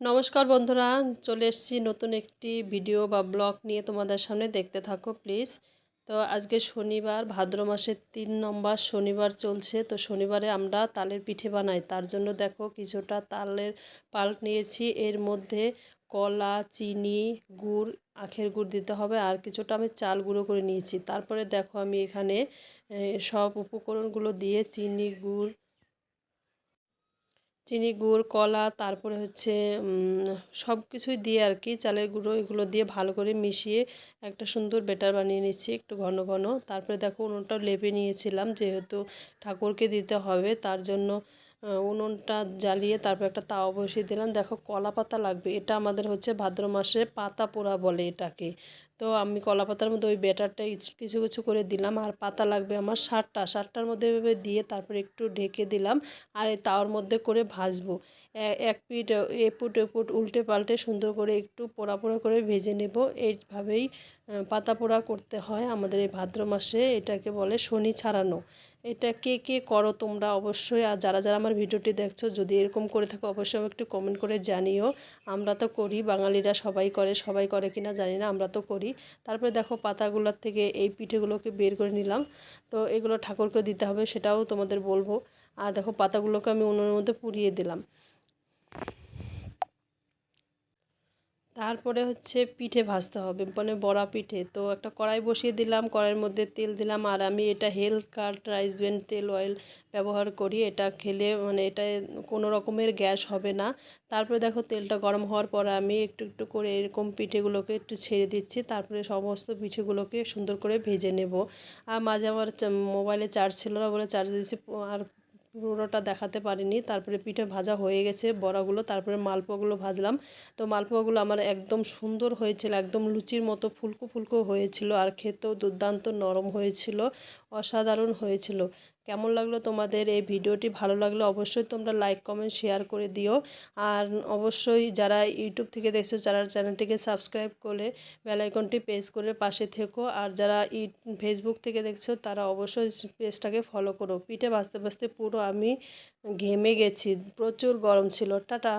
নমস্কার বন্ধুরা, চলে এসেছি নতুন একটি ভিডিও বা ব্লগ নিয়ে তোমাদের সামনে দেখতে থাকো প্লিজ তো আজকে শনিবার, ভাদ্র মাসের তিন নম্বর শনিবার চলছে। তো শনিবারে আমরা তালের পিঠে বানাই। তার জন্য দেখো কিছুটা তালের পাল্প নিয়েছি। এর মধ্যে কলা, চিনি, গুড়, আখের গুড় দিতে হবে আর কিছুটা আমি চাল গুঁড়ো করে নিয়েছি। তারপরে দেখো আমি এখানে সব উপকরণগুলো দিয়ে চিনি, গুড় চিনি গুড়, কলা, তারপরে হচ্ছে সব কিছুই দিয়ে আর কি চালের গুঁড়ো এগুলো দিয়ে ভালো করে মিশিয়ে একটা সুন্দর বেটার বানিয়ে নিচ্ছি একটু ঘন ঘন। তারপরে দেখো উনুনটাও লেপে নিয়েছিলাম যেহেতু ঠাকুরকে দিতে হবে, তার জন্য উনুনটা জ্বালিয়ে তারপর একটা তাওয়া বসিয়ে দিলাম। দেখো কলা পাতা লাগবে, এটা আমাদের হচ্ছে ভাদ্র মাসে পাতা পোড়া বলে এটাকে। তো আমি কলা পাতার মধ্যে ওই ব্যাটারটা কিছু কিছু করে দিলাম। আর পাতা লাগবে আমার ষাটটা ষাটটার মধ্যে এভাবে দিয়ে তারপরে একটু ঢেকে দিলাম আর এই তাওয়ার মধ্যে করে ভাজবো। এক পিঠ এপুট এপুট উল্টে পাল্টে সুন্দর করে একটু পোড়া পোড়া করে ভেজে নেব। এইভাবেই পাতা পোড়া করতে হয় আমাদের এই ভাদ্র মাসে। এটাকে বলে শনি ছাড়ানো। এটা কে কে করো তোমরা অবশ্যই। আর যারা যারা আমার ভিডিওটি দেখছ, যদি এরকম করে থাকো, অবশ্যই একটু কমেন্ট করে জানিও। আমরা তো করি, বাঙালিরা সবাই করে সবাই করে কিনা জানি না, আমরা তো করি। তারপরে দেখো পাতাগুলোর থেকে এই পিঠেগুলোকে বের করে নিলাম। তো এগুলো ঠাকুরকে দিতে হবে, সেটাও তোমাদের বলব। আর দেখো পাতাগুলোকে আমি উনুনের মধ্যে পুড়িয়ে দিলাম। তারপরে হচ্ছে পিঠে ভাজতে হবে মানে বড়া পিঠে। তো একটা কড়াই বসিয়ে দিলাম, কড়াইয়ের মধ্যে তেল দিলাম, আর আমি এটা হেলথ কার্ড রাইস ব্রেন তেল অয়েল ব্যবহার করি। এটা খেলে মানে এটা কোনো রকমের গ্যাস হবে না। তারপরে দেখো তেলটা গরম হওয়ার পর আমি একটু একটু করে এরকম পিঠেগুলোকে একটু ছেড়ে দিচ্ছি। তারপরে সমস্ত পিঠেগুলোকে সুন্দর করে ভেজে নেব। আর মাঝে আমার মোবাইলে চার্জ ছিল না বলে চার্জ দিয়েছি, আর পুরোটা দেখাতে পারিনি। তারপরে পিঠে ভাজা হয়ে গেছে, বড়াগুলো, তারপরে মালপোয়াগুলো ভাজলাম। তো মালপোয়াগুলো আমার একদম সুন্দর হয়েছিল, একদম লুচির মতো ফুলকো ফুলকো হয়েছিল আর খেতেও দুর্দান্ত নরম হয়েছিল, অসাধারণ হয়েছিল। কেমন লাগল তোমাদের এই ভিডিওটি? ভালো লাগলে অবশ্যই তোমরা লাইক কমেন্ট শেয়ার করে দিও। আর অবশ্যই যারা ইউটিউব থেকে দেখছ, যারা চ্যানেলটিকে সাবস্ক্রাইব করে বেলাইকনটি পেজ করে পাশে থেকো। আর যারা ফেসবুক থেকে দেখছ, তারা অবশ্যই পেজটাকে ফলো করো। পিঠে বাঁচতে বাঁচতে পুরো আমি ঘেমে গেছি। প্রচুর গরম ছিল। টাটা!